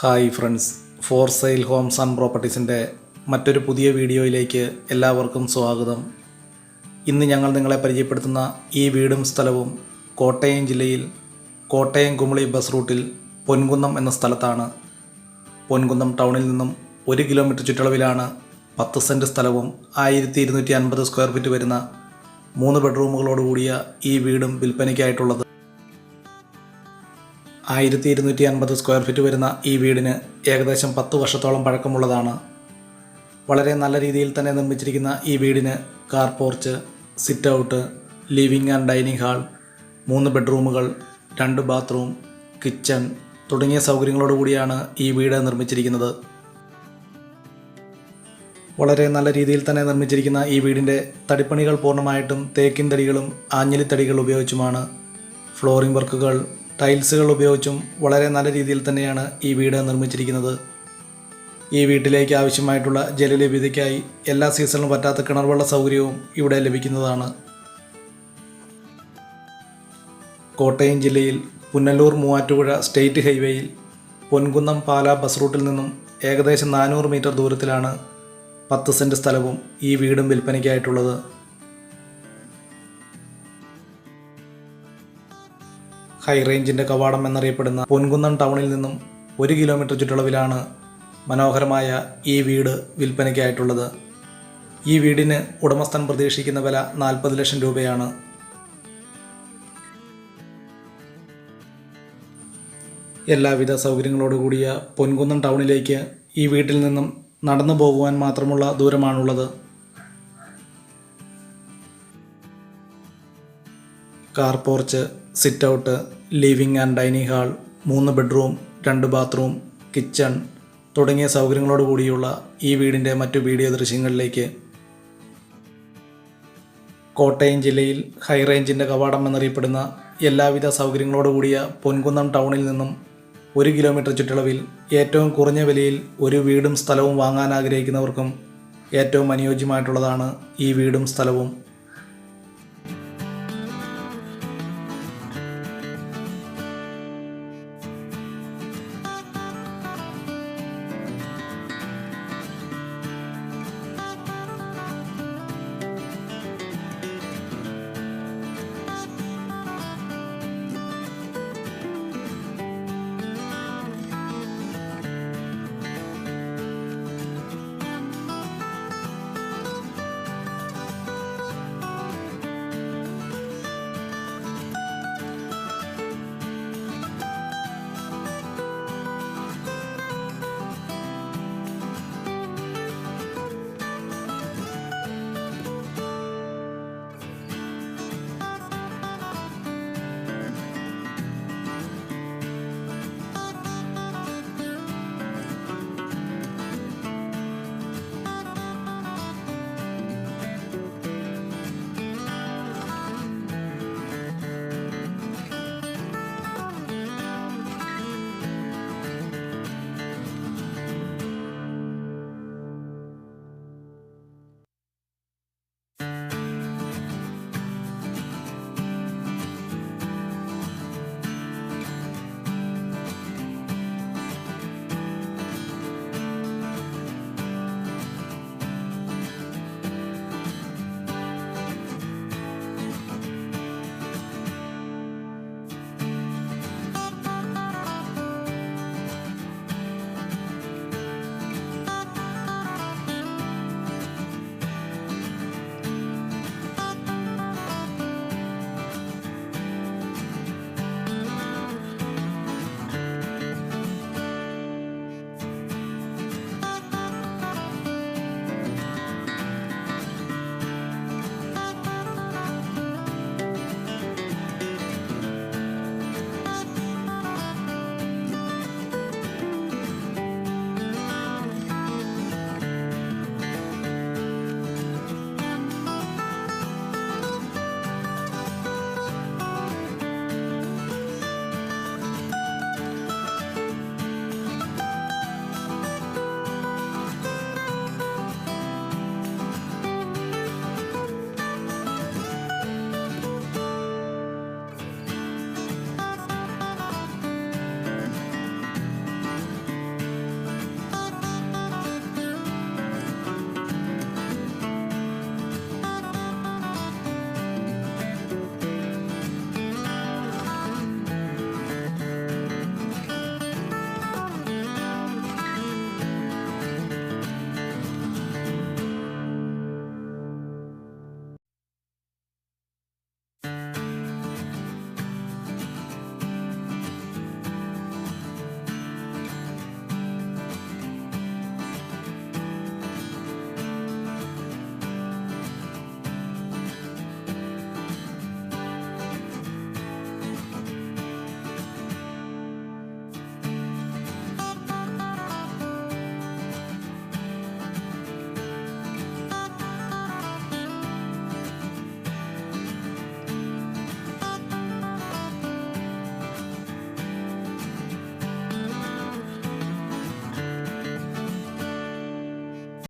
Hi friends. For sale homes and പ്രോപ്പർട്ടീസിന്റെ മറ്റൊരു പുതിയ വീഡിയോയിലേക്ക് എല്ലാവർക്കും സ്വാഗതം. ഇന്ന് ഞങ്ങൾ നിങ്ങളെ പരിചയപ്പെടുത്തുന്ന ഈ വീടും സ്ഥലവും കോട്ടയം ജില്ലയിൽ കോട്ടയം കുമളി ബസ് റൂട്ടിൽ പൊൻകുന്നം എന്ന സ്ഥലത്താണ്. പൊൻകുന്നം ടൗണിൽ നിന്നും ഒരു കിലോമീറ്റർ ചുറ്റളവിലാണ് പത്ത് സെന്റ് സ്ഥലവും ആയിരത്തി ഇരുന്നൂറ്റി അൻപത് സ്ക്വയർ ഫീറ്റ് വരുന്ന മൂന്ന് ബെഡ്റൂമുകളോടുകൂടിയ ഈ വീടും വിൽപ്പനയ്ക്കായിട്ടുള്ളത്. ആയിരത്തി ഇരുന്നൂറ്റി അൻപത് സ്ക്വയർ ഫീറ്റ് വരുന്ന ഈ വീടിന് ഏകദേശം പത്ത് വർഷത്തോളം പഴക്കമുള്ളതാണ്. വളരെ നല്ല രീതിയിൽ തന്നെ നിർമ്മിച്ചിരിക്കുന്ന ഈ വീടിന് car porch sit out living and dining hall മൂന്ന് ബെഡ്റൂമുകൾ രണ്ട് ബാത്റൂം കിച്ചൺ തുടങ്ങിയ സൗകര്യങ്ങളോട് കൂടിയാണ് ഈ വീട് നിർമ്മിച്ചിരിക്കുന്നത്. വളരെ നല്ല രീതിയിൽ തന്നെ നിർമ്മിച്ചിരിക്കുന്ന ഈ വീടിന്റെ തടിപ്പണികൾ പൂർണമായിട്ടും തേക്കിൻ തടികളും ആഞ്ഞിലിത്തടികൾ ഉപയോഗിച്ചുമാണ്. ഫ്ലോറിംഗ് വർക്കുകൾ ടൈൽസുകൾ ഉപയോഗിച്ചും വളരെ നല്ല രീതിയിൽ തന്നെയാണ് ഈ വീട് നിർമ്മിച്ചിരിക്കുന്നത്. ഈ വീട്ടിലേക്ക് ആവശ്യമായിട്ടുള്ള ജലലഭ്യതയ്ക്കായി എല്ലാ സീസണിലും പറ്റാത്ത കിണർവെള്ള സൗകര്യവും ഇവിടെ ലഭിക്കുന്നതാണ്. കോട്ടയം ജില്ലയിൽ പുനലൂർ മൂവാറ്റുപുഴ സ്റ്റേറ്റ് ഹൈവേയിൽ പൊൻകുന്നം പാല ബസ് റൂട്ടിൽ നിന്നും ഏകദേശം നാനൂറ് മീറ്റർ ദൂരത്തിലാണ് പത്ത് സെന്റ് സ്ഥലവും ഈ വീടും വിൽപ്പനയ്ക്കായിട്ടുള്ളത്. ഹൈ റേഞ്ചിന്റെ കവാടം എന്നറിയപ്പെടുന്ന പൊൻകുന്നം ടൗണിൽ നിന്നും ഒരു കിലോമീറ്റർ ചുറ്റളവിലാണ് മനോഹരമായ ഈ വീട് വിൽപ്പനയ്ക്കായിട്ടുള്ളത്. ഈ വീടിന് ഉടമസ്ഥൻ പ്രതീക്ഷിക്കുന്ന വില നാൽപ്പത് ലക്ഷം രൂപയാണ്. എല്ലാവിധ സൗകര്യങ്ങളോട് കൂടിയ പൊൻകുന്നം ടൗണിലേക്ക് ഈ വീട്ടിൽ നിന്നും നടന്നു പോകുവാൻ മാത്രമുള്ള ദൂരമാണുള്ളത്. Car porch sit out living and dining hall മൂന്ന് ബെഡ്റൂം രണ്ട് ബാത്റൂം കിച്ചൺ തുടങ്ങിയ സൗകര്യങ്ങളോട് കൂടിയുള്ള ഈ വീടിന്റെ മറ്റു വീഡിയോ ദൃശ്യങ്ങളിലേക്ക് കോട്ടയം ജില്ലയിൽ ഹൈ റേഞ്ചിന്റെ കവാടം എന്നറിയപ്പെടുന്ന എല്ലാവിധ സൗകര്യങ്ങളോട് കൂടിയ പൊൻകുന്നം ടൗണിൽ നിന്നും ഒരു കിലോമീറ്റർ ചുറ്റളവിൽ ഏറ്റവും കുറഞ്ഞ വിലയിൽ ഒരു വീടും സ്ഥലവും വാങ്ങാൻ ആഗ്രഹിക്കുന്നവർക്കും ഏറ്റവും അനുയോജ്യമായിട്ടുള്ളതാണ് ഈ വീടും സ്ഥലവും.